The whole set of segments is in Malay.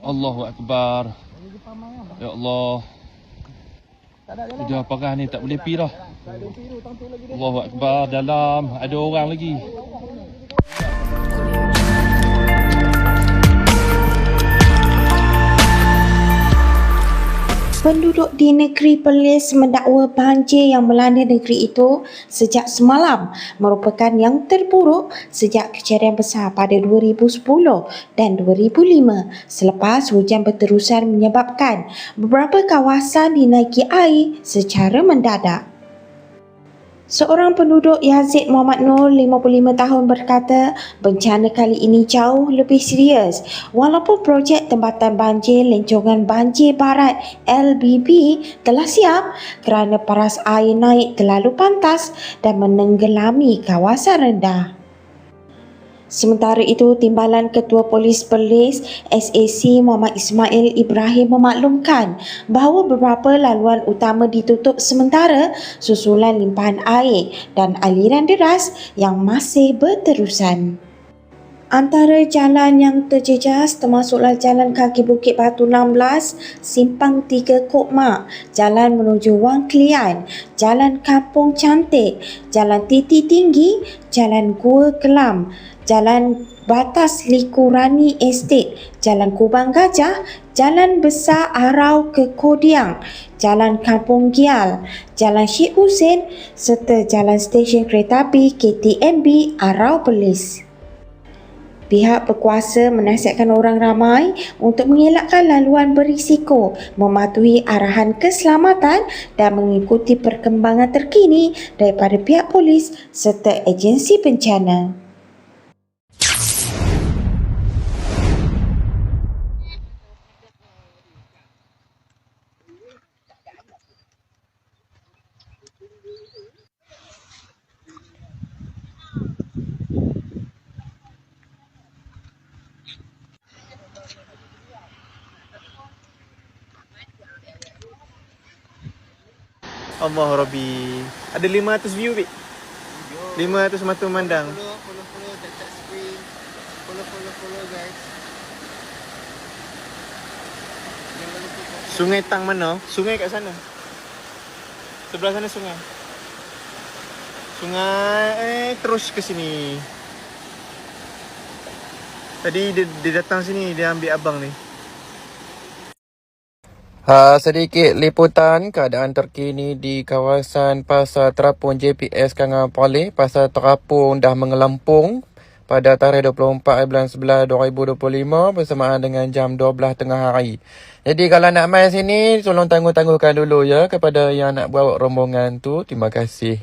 Allahu Akbar. Ya Allah. Sudah parah ni tak boleh pi dah. Allahu Akbar dalam ada orang lagi. Penduduk di negeri Perlis mendakwa banjir yang melanda negeri itu sejak semalam merupakan yang terburuk sejak kejadian besar pada 2010 dan 2005 selepas hujan berterusan menyebabkan beberapa kawasan dinaiki air secara mendadak. Seorang penduduk Yazid Muhammad Nur, 55 tahun berkata, bencana kali ini jauh lebih serius. Walaupun projek tempatan banjir Lencongan Banjir Barat LBB telah siap kerana paras air naik terlalu pantas dan menenggelami kawasan rendah. Sementara itu, Timbalan Ketua Polis Perlis SAC Muhammad Ismail Ibrahim memaklumkan bahawa beberapa laluan utama ditutup sementara susulan limpahan air dan aliran deras yang masih berterusan. Antara jalan yang terjejas termasuklah Jalan Kaki Bukit Batu 16, Simpang 3 Kokmak, Jalan menuju Wang Klian, Jalan Kampung Cantik, Jalan Titi Tinggi, Jalan Gua Kelam, Jalan Batas Likurani Estate, Jalan Kubang Gajah, Jalan Besar Arau ke Kodiang, Jalan Kampung Gial, Jalan Syed Hussein serta Jalan Stesen Kereta Api KTMB Arau Perlis. Pihak berkuasa menasihatkan orang ramai untuk mengelakkan laluan berisiko, mematuhi arahan keselamatan dan mengikuti perkembangan terkini daripada pihak polis serta agensi bencana. Allah Rabbi. Ada 500 view, Bik. 500 mata memandang. Follow, follow, follow, tap, tap screen. Follow, follow, follow guys. Sungai Tang mana? Sungai kat sana. Sebelah sana sungai. Sungai eh terus ke sini. Tadi dia, dia datang sini, dia ambil abang ni. Ha, sedikit liputan keadaan terkini di kawasan Pasar Terapung JPS Kangan Pali. Pasar Terapung dah mengelampung pada tarikh 24 bulan 11 2025 bersamaan dengan jam 12 tengah hari. Jadi kalau nak main sini, tolong tangguh-tangguhkan dulu ya kepada yang nak bawa rombongan tu. Terima kasih.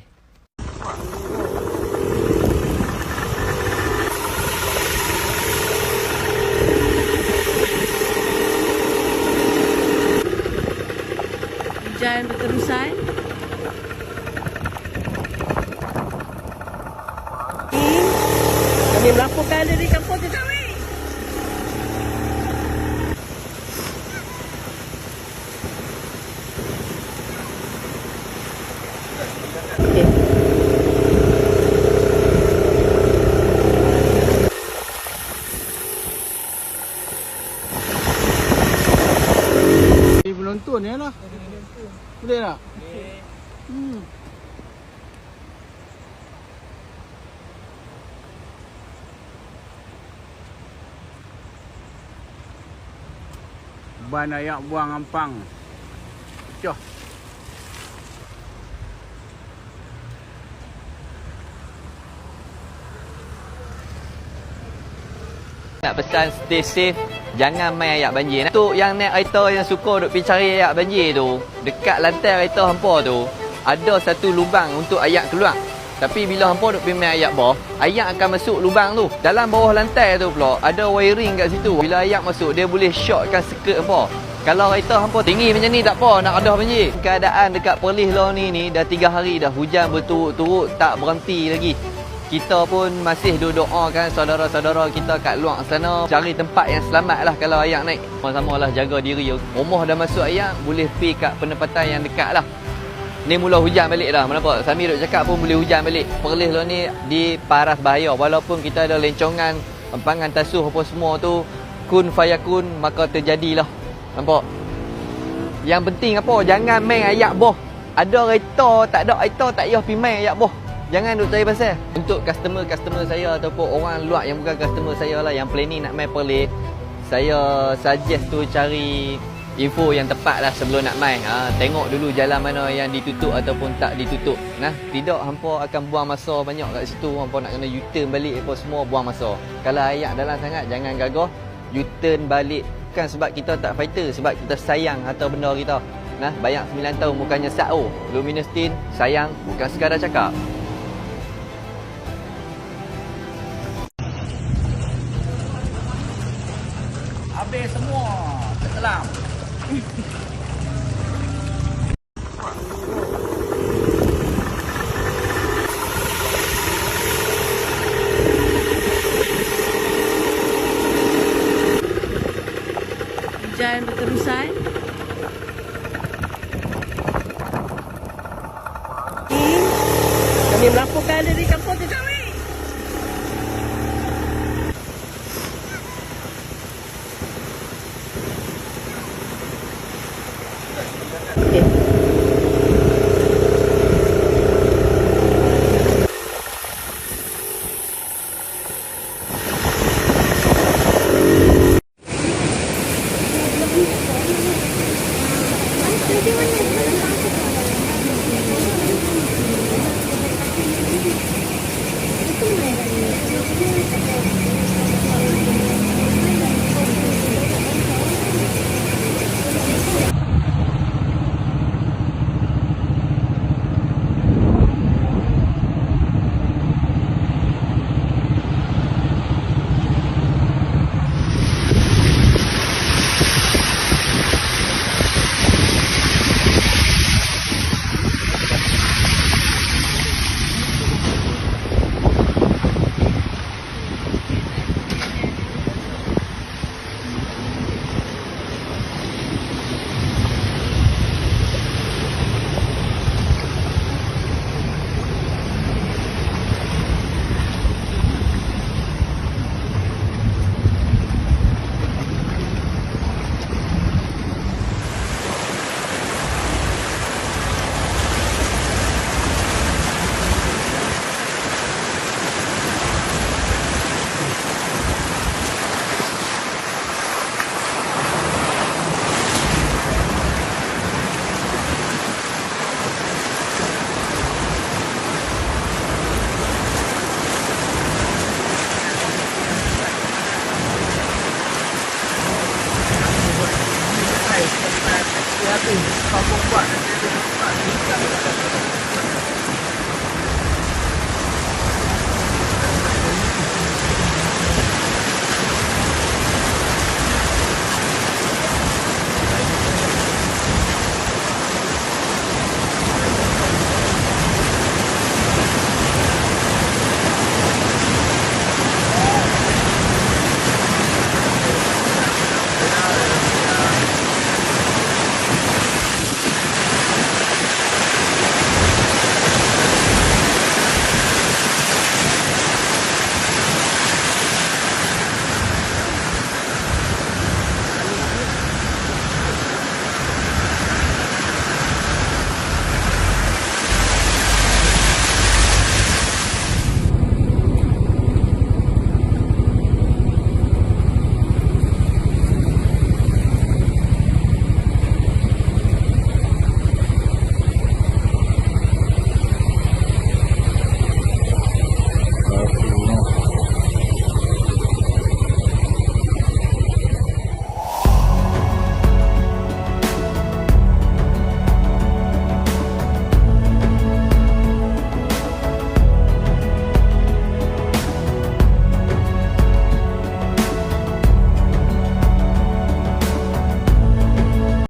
hujan berterusan. Kami melaporkan dari kampung Tetawi. Eh, penonton ya lah. Boleh tak? Ban ayak buang ampang. Cok. Nak pesan stay safe Jangan main ayak banjir Untuk yang naik kereta yang suka duk pergi cari ayak banjir tu Dekat lantai kereta hampa tu Ada satu lubang untuk ayak keluar Tapi bila hampa duk pergi main ayak bawah Ayak akan masuk lubang tu. Dalam bawah lantai tu pula Ada wiring kat situ. Bila ayak masuk dia boleh shortkan skirt hampa. Kalau kereta hampa tinggi macam ni tak apa nak ada banjir. Keadaan dekat Perlis lah ni ni dah tiga hari dah hujan berturut-turut tak berhenti lagi. Kita pun masih duduk doakan saudara-saudara kita kat luar sana. Cari tempat yang selamat lah kalau ayak naik. Sama-sama lah jaga diri. Rumah dah masuk ayak boleh pergi kat penempatan yang dekat lah ni mula hujan balik dah kenapa Sami duk cakap pun boleh hujan balik Perlis lah ni di paras bahaya walaupun kita ada lencongan empangan tasuh apa semua tu kun fayakun maka terjadilah. Nampak? Yang penting apa? Jangan main ayat boh. Ada kereta, tak ada kereta, tak payah pergi main ayat boh. Jangan duk cari pasal. Untuk customer-customer saya ataupun orang luar yang bukan customer saya lah yang planning nak main Perlis, saya suggest tu cari info yang tepat lah sebelum nak main. Ha, tengok dulu jalan mana yang ditutup ataupun tak ditutup. Nah, tidak hampa akan buang masa banyak kat situ. Hampa nak kena U-turn balik apa semua buang masa. Kalau ayat dalam sangat jangan gagah. U-turn balik bukan sebab kita tak fighter, sebab kita sayang harta benda kita. Nah, bayang 9 tahun bukannya SAO. Luminous Tin, sayang bukan sekadar cakap. Habis semua. Terselam. Hujan berterusan. Okay. 超ลุ่มที่มีค